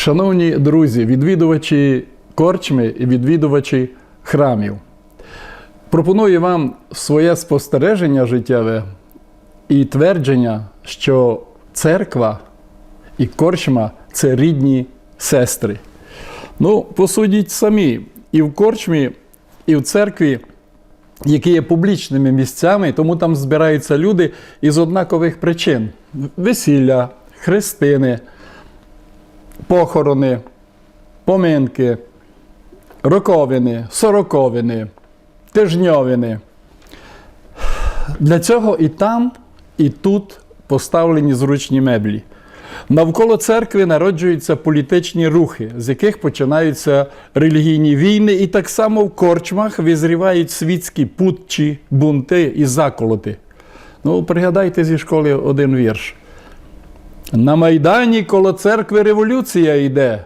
Шановні друзі, відвідувачі корчми і відвідувачі храмів, пропоную вам своє спостереження життєве і твердження, що церква і корчма це рідні сестри. Ну, посудіть самі, і в корчмі, і в церкві, які є публічними місцями, тому там збираються люди із однакових причин: весілля, хрестини, похорони, поминки, роковини, сороковини, тижньовини. Для цього і там, і тут поставлені зручні меблі. Навколо церкви народжуються політичні рухи, з яких починаються релігійні війни, і так само в корчмах визрівають світські путчі, бунти і заколоти. Ну, пригадайте зі школи один вірш. На Майдані коло церкви революція йде.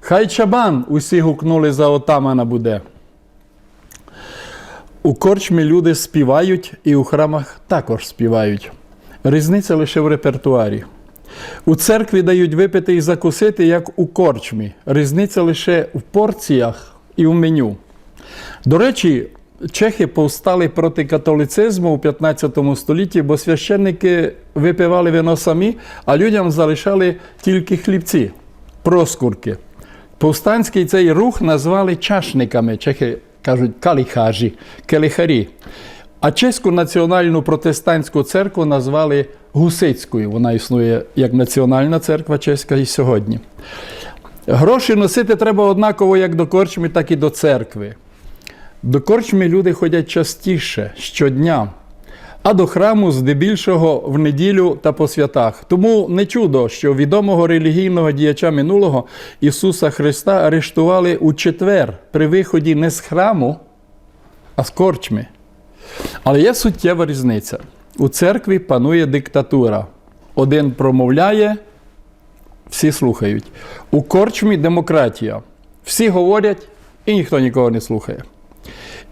Хай чабан усі гукнули за отамана буде. У корчмі люди співають і у храмах також співають. Різниця лише в репертуарі. У церкві дають випити і закусити, як у корчмі. Різниця лише в порціях і в меню. До речі, чехи повстали проти католицизму у 15 столітті, бо священники випивали вино самі, а людям залишали тільки хлібці, проскурки. Повстанський цей рух назвали чашниками. Чехи кажуть каліхажі, келихарі. А чеську національну протестантську церкву назвали Гусицькою. Вона існує як національна церква чеська і сьогодні. Гроші носити треба однаково як до корчми, так і до церкви. До корчми люди ходять частіше щодня, а до храму здебільшого в неділю та по святах. Тому не чудо, що відомого релігійного діяча минулого Ісуса Христа арештували у четвер при виході не з храму, а з корчми. Але є суттєва різниця. У церкві панує диктатура. Один промовляє, всі слухають. У корчмі демократія. Всі говорять, і ніхто нікого не слухає.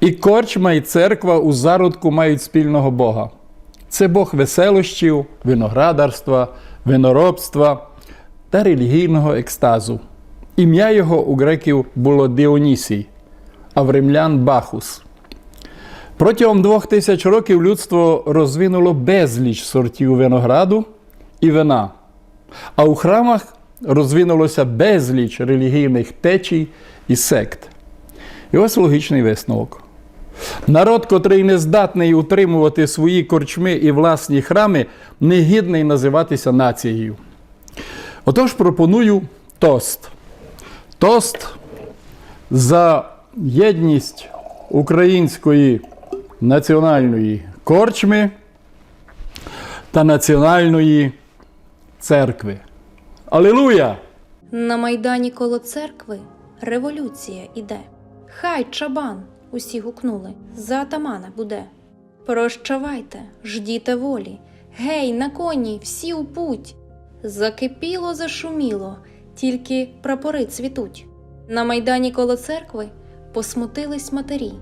І корчма, і церква у зародку мають спільного Бога. Це Бог веселощів, виноградарства, виноробства та релігійного екстазу. Ім'я його у греків було Діонісій, а в римлян Бахус. Протягом двох тисяч років людство розвинуло безліч сортів винограду і вина. А у храмах розвинулося безліч релігійних течій і сект. І ось логічний висновок. Народ, котрий не здатний утримувати свої корчми і власні храми, не гідний називатися нацією. Отож пропоную тост. Тост за єдність української національної корчми та національної церкви. Алілуя! На майдані коло церкви революція іде. Хай чабан, усі гукнули, за атамана буде. Прощавайте, ждіте волі, гей, на коні, всі у путь. Закипіло, зашуміло, тільки прапори цвітуть. На майдані коло церкви посмутились матері,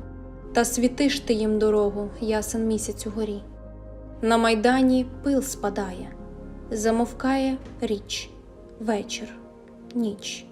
та світиш ти їм дорогу, ясен місяць угорі. На майдані пил спадає, замовкає річ, вечір, ніч.